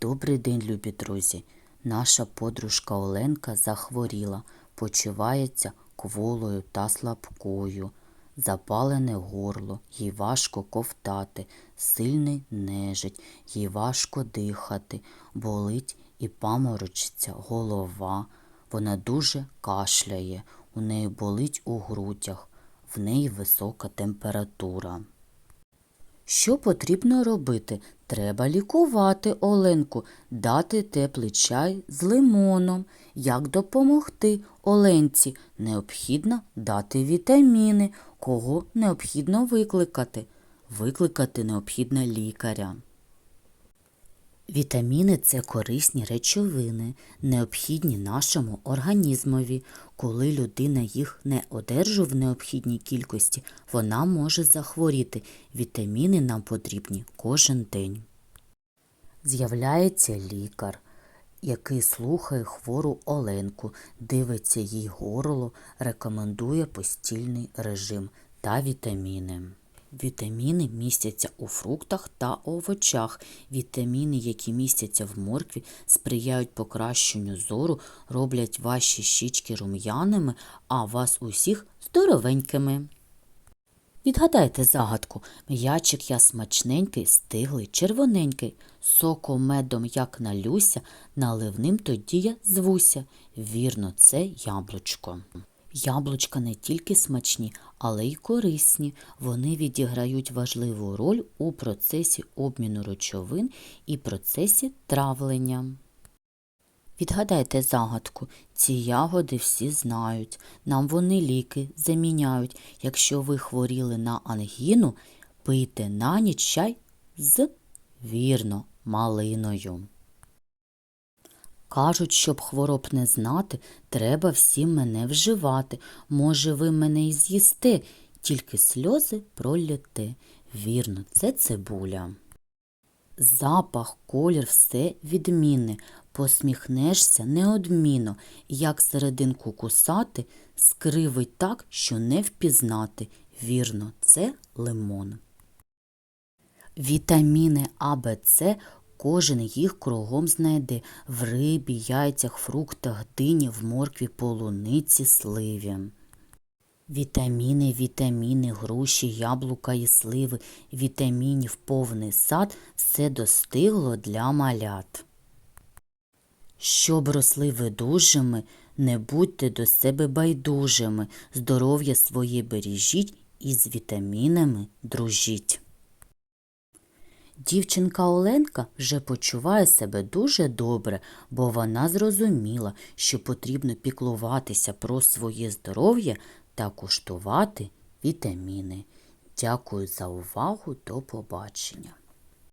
Добрий день, любі друзі. Наша подружка Оленка захворіла, почувається кволою та слабкою. Запалене горло, їй важко ковтати, сильний нежить, їй важко дихати, болить і паморочиться голова. Вона дуже кашляє, у неї болить у грудях, в неї висока температура. Що потрібно робити? Треба лікувати Оленку, дати теплий чай з лимоном. Як допомогти Оленці? Необхідно дати вітаміни. Кого необхідно викликати? Викликати необхідно лікаря. Вітаміни це корисні речовини, необхідні нашому організмові. Коли людина їх не одержує в необхідній кількості, вона може захворіти. Вітаміни нам потрібні кожен день. З'являється лікар, який слухає хвору Оленку, дивиться їй горло, рекомендує постільний режим та вітаміни. Вітаміни містяться у фруктах та овочах. Вітаміни, які містяться в моркві, сприяють покращенню зору, роблять ваші щічки рум'яними, а вас усіх здоровенькими. Відгадайте загадку. М'ячик я смачненький, стиглий, червоненький. Соком медом як налюся, наливним тоді я звуся. Вірно, це яблучко. Яблучка не тільки смачні, але й корисні. Вони відіграють важливу роль у процесі обміну речовин і процесі травлення. Відгадайте загадку. Ці ягоди всі знають. Нам вони ліки заміняють. Якщо ви хворіли на ангіну, пийте на ніч чай з вірно малиною. Кажуть, щоб хвороб не знати, треба всім мене вживати. Може, ви мене й з'їсте, тільки сльози пролєте. Вірно, це цибуля. Запах, колір, все відмінне. Посміхнешся неодмінно, як серединку кусати, скривить так, що не впізнати. Вірно, це лимон. Вітаміни А, Б, С кожен їх кругом знайде в рибі, яйцях, фруктах, дині, в моркві, полуниці, сливі. Вітаміни, вітаміни, груші, яблука і сливи, вітамінів повний сад – все достигло для малят. Щоб росли ви дужими, не будьте до себе байдужими, здоров'я своє бережіть і з вітамінами дружіть. Дівчинка Оленка вже почуває себе дуже добре, бо вона зрозуміла, що потрібно піклуватися про своє здоров'я та куштувати вітаміни. Дякую за увагу. До побачення.